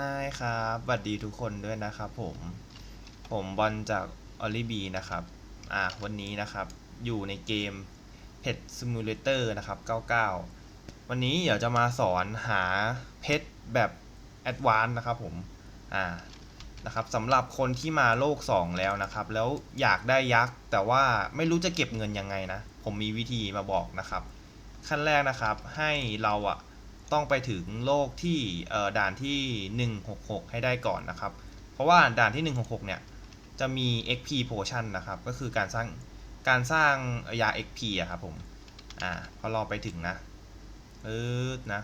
ฮายครับสวัสดีทุกคนด้วยนะครับผม ผมบอลจากออลิบีนะครับ อ่า วันนี้นะครับ อยู่ในเกม Pet Simulator นะครับ 99 วันนี้เดี๋ยวจะมาสอนหาเพชรแบบแอดวานนะครับผม อ่า นะครับสำหรับคนที่มาโลก 2 แล้วนะครับ แล้วอยากได้ยักษ์ แต่ว่าไม่รู้จะเก็บเงินยังไงนะ ผมมีวิธีมาบอกนะครับ ขั้นแรกนะครับ ให้เราอะ ต้องไปถึงโลกที่ด่านที่ 166 ให้ได้ก่อนนะครับ เพราะว่าด่านที่ 166 เนี่ย จะมี XP potion นะครับ ก็คือการสร้างการสร้างยา XP อะครับผม อ่า พอเราไปถึงนะปึ๊ดนะ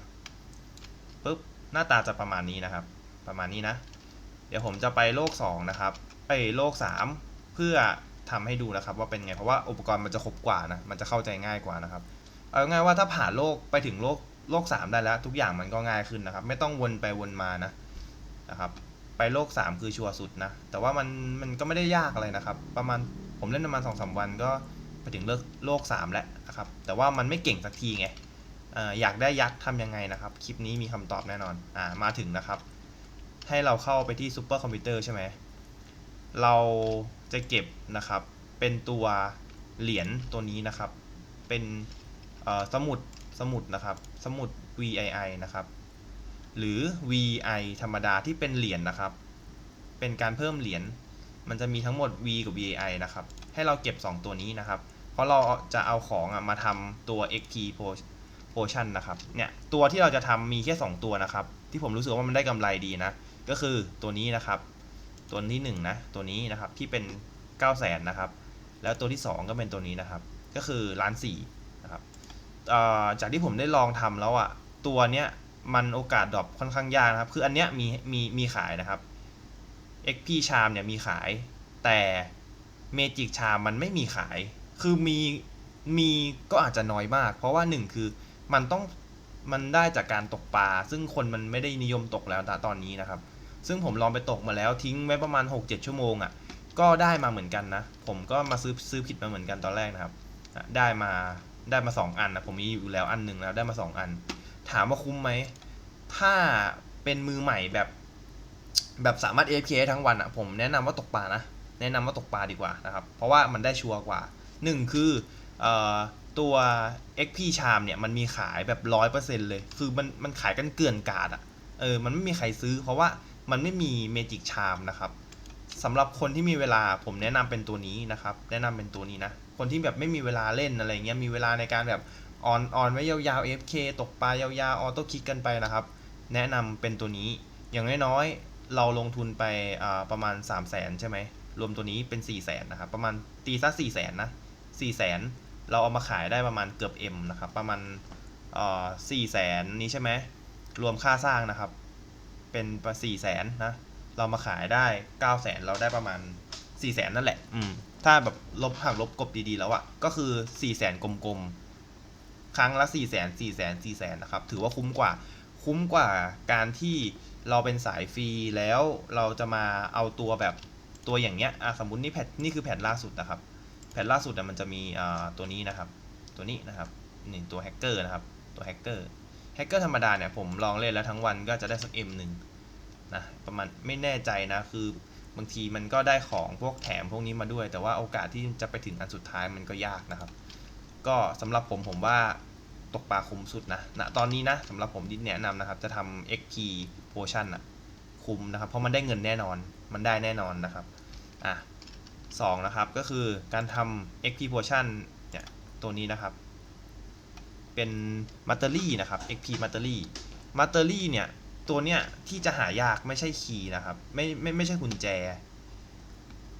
ปึ๊บ หน้าตาจะประมาณนี้นะครับ ประมาณนี้นะ เดี๋ยวผมจะไปโลก 2 นะครับ ไปโลก 3 เพื่อทำให้ดูนะครับว่าเป็นไง เพราะว่าอุปกรณ์มันจะครบกว่านะ มันจะเข้าใจง่ายกว่านะครับ เอาง่ายว่าถ้าผ่านโลกไปถึงโลก โลก 3 ได้แล้ว ทุกอย่างมันก็ง่ายขึ้นนะครับ ไม่ต้องวนไปวนมานะนะครับไปโลก 3 คือชัวร์สุดนะ แต่ว่ามันมันก็ไม่ได้ยากอะไรนะครับ ประมาณผมเล่นประมาณ2องสวันก็ไปถึงโลกโลก 3 แล้วนะครับ แต่ว่ามันไม่เก่งสักทีไงออยากได้ยักษ์ทำยังไงนะครับ คลิปนี้มีคำตอบแน่นอนอ่ามาถึงนะครับ ให้เราเข้าไปที่ซูเปอร์คอมพิวเตอร์ใช่ไหมเราจะเก็บนะครับเป็นตัวเหรียญตัวนี้นะครับ เป็นสมุด สมุดนะครับ สมุด VII นะครับ หรือ VI ธรรมดาที่เป็นเหรียญนะครับ เป็นการเพิ่มเหรียญ มันจะมีทั้งหมด V กับ VI นะครับ ให้เราเก็บ 2 ตัวนี้นะครับ เพราะเราจะเอาของมาทำตัว XP Potion นะครับ เนี่ย ตัวที่เราจะทำมีแค่ 2 ตัวนะครับ ที่ผมรู้สึกว่ามันได้กำไรดีนะ ก็คือตัวนี้นะครับ ตัวที่1นงนะ ตัวนี้นะครับ ที่เป็น 9 0 0 0 0นนะครับ แล้วตัวที่ 2 ก็เป็นตัวนี้นะครับ ก็คือล้านสี่นะครับ จากที่ผมได้ลองทำแล้วอะ่ะตัวเนี้ยมันโอกาสดรอปค่อนข้างยากนะครับ คืออันเนี้ยมีมีมีขายนะครับ XP ชามเนี่ยมีขาย แต่เมจิกชามมันไม่มีขาย คือมีมีก็อาจจะน้อยมาก เพราะว่าหนึ่งคือมันต้องมันได้จากการตกปลา ซึ่งคนมันไม่ได้นิยมตกแล้วตอนนี้นะครับ ซึ่งผมลองไปตกมาแล้วทิ้งไว้ประมาณ 6-7 ชั่วโมงอะ่ะ ก็ได้มาเหมือนกันนะ ผมก็มาซื้อซื้อผิดมาเหมือนกันตอนแรกนะครับ ได้มา ได้มา2อันนะผมมีอยู่แล้วอันหนึ่งแล้วได้มา2อัน ถามว่าคุ้มไหม ถ้าเป็นมือใหม่แบบ แบบสามารถ AFK ทั้งวันอะ่ะผมแนะนำว่าตกปลานะ แนะนำว่าตกปลาดีกว่านะครับ เพราะว่ามันได้ชัวร์กว่า1คือเอ่อตัว XP ชามเนี่ยมันมีขายแบบร้อยเปอร์เซ็นเลย คือมันมันขายกันเกลื่อนกาดอะ่ะเออ มันไม่มีใครซื้อ เพราะว่ามันไม่มีเมจิกชามนะครับสำหรับคนที่มีเวลาผมแนะนำเป็นตัวนี้นะครับ แนะนำเป็นตัวนี้นะ คนที่แบบไม่มีเวลาเล่นอะไรเงี้ยมีเวลาในการแบบออนออนไว้ยาวๆ AFK ตกปลายาวๆออโต้คลิกกันไปนะครับ แนะนำเป็นตัวนี้อย่างน้อยๆเราลงทุนไปประมาณ 3 0 0แสนใช่ไหมรวมตัวนี้เป็น 4 0 0แสนนะครับประมาณตีซะ4 0 0แสนนะ4 0 0แสนเราเอามาขายได้ประมาณเกือบ M นะครับประมาณอ่แสนนี้ใช่ไหมรวมค่าสร้างนะครับ เป็นประสี่แสนนะเรามาขายได้เก้าแสนเราได้ประมาณสี่แสนนั่นแหละ อืม ถ้าแบบลบหักลบกบดีๆแล้วอะก็คือสี่แสนกลมๆ ครั้งละสี่แสนสี่แสนสี่แสนนะครับ ถือว่าคุ้มกว่า คุ้มกว่าการที่เราเป็นสายฟรีแล้วเราจะมาเอาตัวแบบตัวอย่างเงี้ยอะสมมตินี่แพทนี่คือแผ่นล่าสุดนะครับแผ่นล่าสุดอะมันจะมีอ่าตัวนี้นะครับ ตัวนี้นะครับนี่ตัวแฮกเกอร์นะครับ ตัวแฮกเกอร์ แฮกเกอร์ธรรมดาเนี่ยผมลองเล่นแล้วทั้งวันก็จะได้สัก M หนึ่งนะประมาณไม่แน่ใจนะคือ บางทีมันก็ได้ของพวกแถมพวกนี้มาด้วย แต่ว่าโอกาสที่จะไปถึงอันสุดท้ายมันก็ยากนะครับ ก็สำหรับผมผมว่าตกปลาคุ้มสุดนะณตอนนี้นะสำหรับผมที่แนะนำนะครับ จะทำ XP Potion อะคุ้มนะครับ เพราะมันได้เงินแน่นอน มันได้แน่นอนนะครับ อะสองนะครับ ก็คือการทำ XP Potion เนี่ย ตัวนี้นะครับ เป็นมัตเตอรี่นะครับ XP มัตเตอรี่มัตเตอรี่เนี่ย ตัวเนี้ยที่จะหายากไม่ใช่คีย์นะครับ ไม่ไม่ไม่ใช่กุญแจ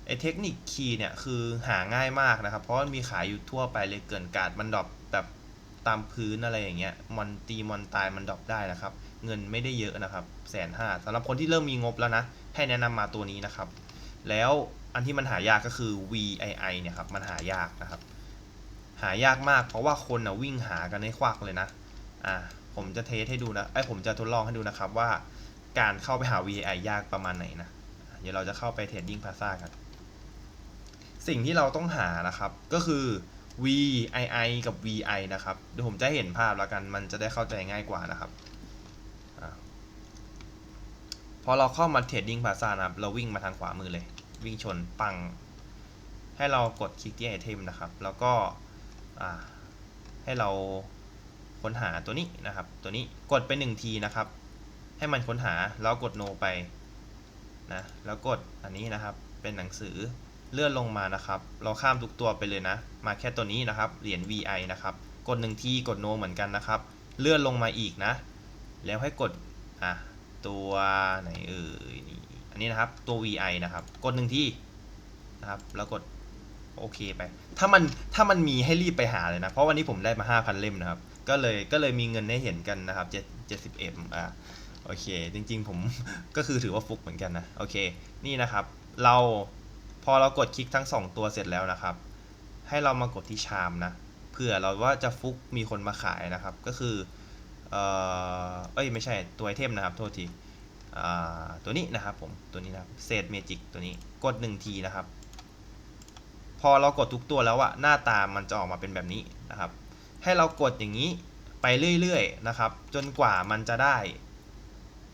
ไอเทคนิคคีย์เนี่ยคือหาง่ายมากนะครับ เพราะมันมีขายอยู่ทั่วไปเลยเกินการดมันดรอปแบบตามพื้นอะไรอย่างเงี้ยมอนตีมอนตายมันดรอปได้นะครับ เงินไม่ได้เยอะนะครับแสนห้าสำหรับคนที่เริ่มมีงบแล้วนะให้แนะนำมาตัวนี้นะครับ แล้วอันที่มันหายากก็คือ VII เนี่ยครับมันหายากนะครับ หายากมากเพราะว่าคนนะวิ่งหากันให้ควักเลยนะอ่า ผมจะเทสให้ดูนะไอผมจะทดลองให้ดูนะครับว่าการเข้าไปหา VI ยากประมาณไหนนะ เดี๋ยวเราจะเข้าไปเทรดดิ้งพาซ่ากัน สิ่งที่เราต้องหานะครับ ก็คือ VII กับ VI นะครับ เดี๋ยวผมจะเห็นภาพแล้วกัน มันจะได้เข้าใจง่ายกว่านะครับอพอเราเข้ามาเทรดดิ้งพาซ่านะครับ เราวิ่งมาทางขวามือเลย วิ่งชนปัง ให้เรากดคลิกที่ไอเทมนะครับ แล้วก็ให้เรา ค้นหาตัวนี้นะครับ ตัวนี้กดไปหนึ่งทีนะครับ ให้มันค้นหาแล้วกด no ไปนะแล้วกดอันนี้นะครับเป็นหนังสือเลื่อนลงมานะครับ เราข้ามทุกตัวไปเลยนะ มาแค่ตัวนี้นะครับ เหรียญ VI นะครับ กดหนึ่งทีกด no เหมือนกันนะครับ เลื่อนลงมาอีกนะ แล้วให้กดอะตัวไหนเอ่ยนี่อันนี้นะครับตัว VI นะครับ กดหนึ่งทีนะครับแล้วกดโอเคไป ถ้ามันถ้ามันมีให้รีบไปหาเลยนะ เพราะวันนี้ผมได้มา5,000 เล่มนะครับ ก็เลยก็เลยมีเงินให้เห็นกันนะครับ7 70 m อะโอเค จริงๆผม ก็คือถือว่าฟุกเหมือนกันนะ โอเค นี่นะครับ เราพอเรากดคลิกทั้ง 2 ตัวเสร็จแล้วนะครับ ให้เรามากดที่ชามนะ เผื่อเราว่าจะฟุกมีคนมาขายนะครับ ก็คือ เออเอ้ยไม่ใช่ตัวไอเทมนะครับ โทษทีตัวนี้นะครับผม ตัวนี้นะเศษเมจิกตัวนี้ กด1ทีนะครับ พอเรากดทุกตัวแล้วอะหน้าตามันจะออกมาเป็นแบบนี้นะครับ ให้เรากดอย่างนี้ไปเรื่อยๆนะครับ จนกว่ามันจะได้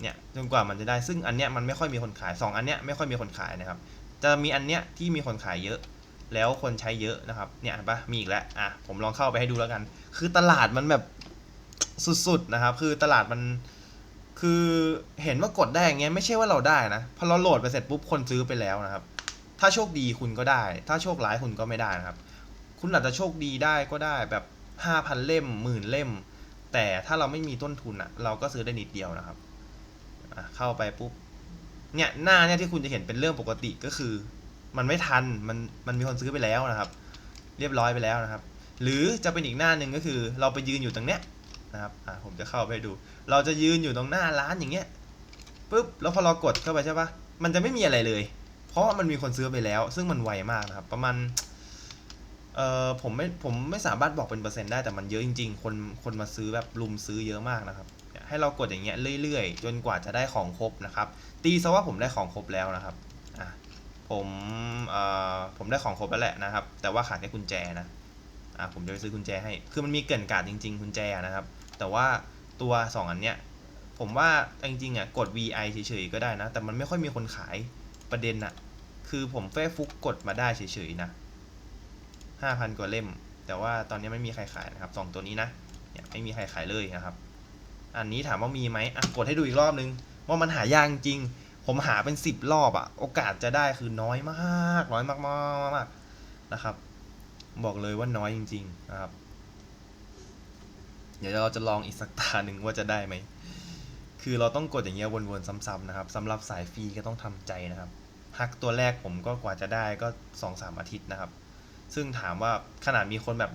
เนี่ยจนกว่ามันจะได้ซึ่งอันเนี้ยมันไม่ค่อยมีคนขาย 2 อันเนี้ยไม่ค่อยมีคนขายนะครับ จะมีอันเนี้ยที่มีคนขายเยอะ แล้วคนใช้เยอะนะครับเนี่ยเห็นปะมีอีกแล้วอะผมลองเข้าไปให้ดูแล้วกัน คือตลาดมันแบบสุดๆนะครับ คือตลาดมันคือเห็นว่ากดได้อย่างเงี้ยไม่ใช่ว่าเราได้นะพอเราโหลดไปเสร็จปุ๊บคนซื้อไปแล้วนะครับ ถ้าโชคดีคุณก็ได้ ถ้าโชคร้ายคุณก็ไม่ได้นะครับ คุณอาจจะโชคดีได้ก็ได้แบบ ห้าพันเล่มหมื่นเล่ม แต่ถ้าเราไม่มีต้นทุนอะเราก็ซื้อได้นิดเดียวนะครับอะเข้าไปปุ๊บเนี่ยหน้าเนี่ยที่คุณจะเห็นเป็นเรื่องปกติก็คือ มันไม่ทันมันมันมีคนซื้อไปแล้วนะครับ เรียบร้อยไปแล้วนะครับ หรือจะเป็นอีกหน้าหนึ่งก็คือ เราไปยืนอยู่ตรงเนี้ยนะครับอะผมจะเข้าไปดู เราจะยืนอยู่ตรงหน้าร้านอย่างเงี้ยปุ๊บแล้วพอเรากดเข้าไปใช่ปะมันจะไม่มีอะไรเลย เพราะมันมีคนซื้อไปแล้ว ซึ่งมันไวมากนะครับ ประมาณ เออผมไม่ผมไม่สามารถบอกเป็นเปอร์เซ็นต์ได้แต่มันเยอะจริง ๆ คนคนมาซื้อแบบลุมซื้อเยอะมากนะครับให้เรากดอย่างเงี้ยเรื่อยๆ จนกว่าจะได้ของครบนะครับ ตีซะว่าผมได้ของครบแล้วนะครับอะผมเอ่อผมได้ของครบแล้วแหละนะครับ แต่ว่าขาดแค่กุญแจนะอะผมจะไปซื้อกุญแจให้ คือมันมีเกินการ์ดจริง ๆ กุญแจนะครับ แต่ว่าตัว 2 อันเนี้ยผมว่าจริงๆอะกด VI เฉยๆก็ได้นะ แต่มันไม่ค่อยมีคนขายประเด็นอะคือผมแค่ฟุกกดมาได้เฉยๆนะ ห้าพันกว่าเล่ม แต่ว่าตอนนี้ไม่มีใครขายนะครับสองตัวนี้นะเนี่ยไม่มีใครขายเลยนะครับ อันนี้ถามว่ามีไหมอะกดให้ดูอีกรอบนึง ว่ามันหายากจริง ผมหาเป็นสิบรอบอะโอกาสจะได้คือน้อยมากน้อยมากมากมากๆนะครับ บอกเลยว่าน้อยจริง ๆ นะครับ เดี๋ยวเราจะลองอีกสักตาหนึ่งว่าจะได้ไหมคือเราต้องกดอย่างเงี้ยวนๆซ้ำๆนะครับสำหรับสายฟรีก็ต้องทำใจนะครับฮักตัวแรกผมก็กว่าจะได้ก็สองสามอาทิตย์นะครับ ซึ่งถามว่าขนาดมีคนแบบ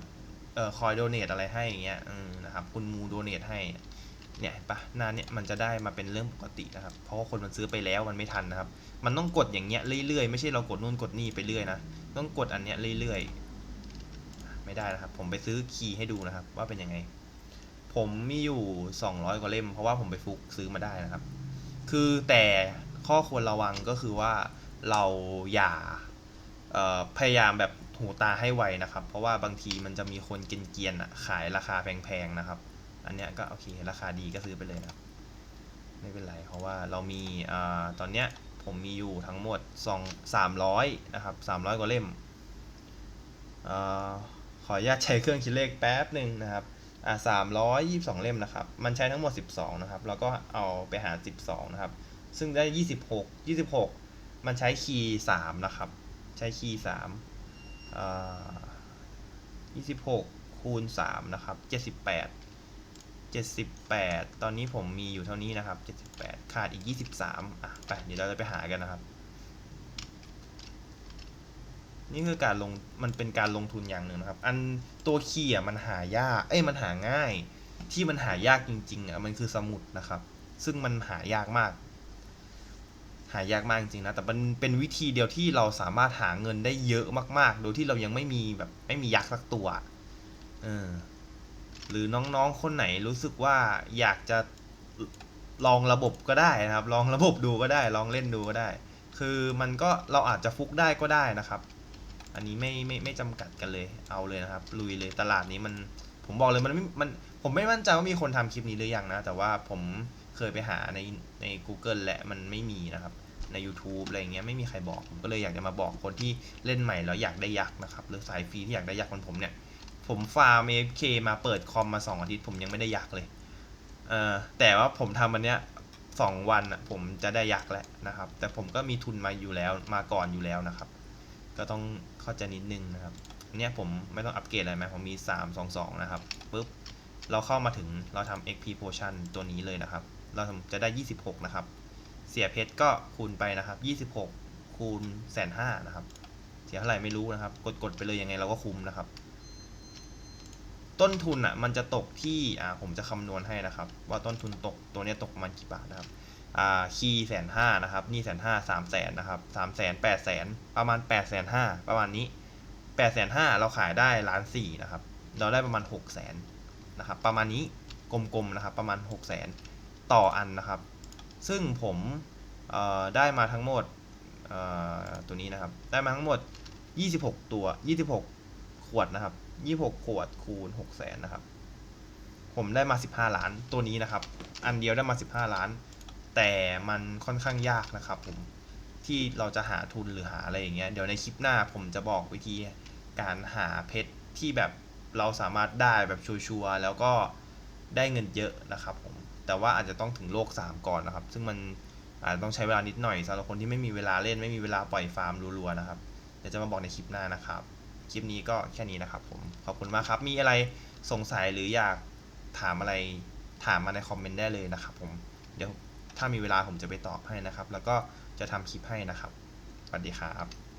เออคอยโดเนทอะไรให้อย่างเงี้ยนะครับ คุณมูโดเนทให้ เนี่ยเห็นปะหน้าเนี่ยมันจะได้มาเป็นเรื่องปกตินะครับ เพราะว่าคนมันซื้อไปแล้วมันไม่ทันนะครับ มันต้องกดอย่างเงี้ยเรื่อยๆ ไม่ใช่เรากดนู่นกดนี่ไปเรื่อยนะ ต้องกดอันเนี้ยเรื่อยๆ ไม่ได้นะครับ ผมไปซื้อคีย์ให้ดูนะครับ ว่าเป็นยังไง ผมมีอยู่ 200 กว่าเล่ม เพราะว่าผมไปฟุกซื้อมาได้นะครับ คือแต่ข้อควรระวังก็คือว่าเราอย่าพยายามแบบ หูตาให้ไวนะครับ เพราะว่าบางทีมันจะมีคนเกียนๆอะขายราคาแพงๆนะครับ อันเนี้ยก็โอเคราคาดีก็ซื้อไปเลยนะครับ ไม่เป็นไรเพราะว่าเรามีอ่าตอนเนี้ยผมมีอยู่ทั้งหมด2 300นะครับ300กว่าเล่มอ่ขออนุญาตใช้เครื่องคิดเลขแป๊บหนึ่งนะครับอ่าสามร้อยยี่สิบสองเล่มนะครับ มันใช้ทั้งหมดสิบสองนะครับแล้วก็เอาไปหารสิบสองนะครับ ซึ่งได้ยี่สิบหกยี่สิบหกมันใช้คีย์สามนะครับ ใช้คีย์สาม ยี่สิบหกคูณสามนะครับเจ็ดสิบแปดเจ็ดสิบแปดตอนนี้ผมมีอยู่เท่านี้นะครับเจ็ดสิบแปดขาดอีกยี่สิบสามอะไปเดี๋ยวเราจะไปหากันนะครับ นี่คือการลงมันเป็นการลงทุนอย่างหนึ่งนะครับ อันตัวคีย์อะมันหายาก เอ้ยมันหาง่าย ที่มันหายากจริงๆอะมันคือสมุดนะครับ ซึ่งมันหายากมาก หายากมากจริงนะ แต่มันเป็นวิธีเดียวที่เราสามารถหาเงินได้เยอะมาก ๆ โดยที่เรายังไม่มีแบบไม่มียักษ์สักตัวเออหรือน้องๆคนไหนรู้สึกว่าอยากจะลองระบบก็ได้นะครับ ลองระบบดูก็ได้ ลองเล่นดูก็ได้ คือมันก็เราอาจจะฟุกได้ก็ได้นะครับ อันนี้ไม่ไม่ไม่จำกัดกันเลย เอาเลยนะครับ ลุยเลยตลาดนี้มันผมบอกเลยมันไม่มันผมไม่มั่นใจว่ามีคนทำคลิปนี้หรือยังนะ แต่ว่าผม เคยไปหาในใน Google และมันไม่มีนะครับ ใน YouTube อะไรอย่างเงี้ยไม่มีใครบอกผมก็เลยอยากจะมาบอกคนที่เล่นใหม่แล้วอยากได้ยักษ์นะครับ หรือสายฟรีที่อยากได้ยักษ์เหมือนผมเนี่ย ผมฟาร์ม AFK มาเปิดคอมมาสองอาทิตย์ผมยังไม่ได้ยักษ์เลยเออแต่ว่าผมทำอันเนี้ยสองวันอะผมจะได้ยักษ์แล้วนะครับ แต่ผมก็มีทุนมาอยู่แล้วมาก่อนอยู่แล้วนะครับ ก็ต้องเข้าใจนิดนึงนะครับเนี่ยผมไม่ต้องอัปเกรดอะไรไหมผมมี 3 2 2 นะครับปุ๊บเราเข้ามาถึงเราทำ XP Potion ตัวนี้เลยนะครับ เราจะได้ 26 นะครับ เสียเพชรก็คูณไปนะครับ 26 คูณแสนห้านะครับ เสียเท่าไหร่ไม่รู้นะครับ กดกดไปเลยยังไงเราก็คุ้มนะครับ ต้นทุนอะมันจะตกที่อ่าผมจะคำนวณให้นะครับ ว่าต้นทุนตกตัวเนี้ยตกมาณกี่บาทนะครับอ่าคีแสนห้านะครับนี่แสนห้าสามแสนนะครับสามแสนแปดแสนประมาณแปดแสนห้าประมาณนี้แปดแสนห้าเราขายได้ล้านสี่นะครับ เราได้ประมาณหกแสนนะครับ ประมาณนี้กลมๆนะครับ ประมาณหกแสน ต่ออันนะครับ ซึ่งผมได้มาทั้งหมดตัวนี้นะครับ ได้มาทั้งหมด 26 ตัว 26 ขวดนะครับ 26 ขวดคูณ6 0แสนนะครับ ผมได้มา 15 ล้านตัวนี้นะครับ อันเดียวได้มา 15 ล้าน แต่มันค่อนข้างยากนะครับผม ที่เราจะหาทุนหรือหาอะไรอย่างเงี้ย เดี๋ยวในคลิปหน้าผมจะบอกวิธีการหาเพชรที่แบบเราสามารถได้แบบชัวร์ๆแล้วก็ได้เงินเยอะนะครับผม แต่ว่าอาจจะต้องถึงโลก 3 ก่อนนะครับ ซึ่งมันอาจจะต้องใช้เวลานิดหน่อยสำหรับคนที่ไม่มีเวลาเล่นไม่มีเวลาปล่อยฟาร์มรัวๆนะครับ เดี๋ยวจะมาบอกในคลิปหน้านะครับ คลิปนี้ก็แค่นี้นะครับผม ขอบคุณมากครับ มีอะไรสงสัยหรืออยากถามอะไรถามมาในคอมเมนต์ได้เลยนะครับผม เดี๋ยวถ้ามีเวลาผมจะไปตอบให้นะครับ แล้วก็จะทำคลิปให้นะครับ สวัสดีครับ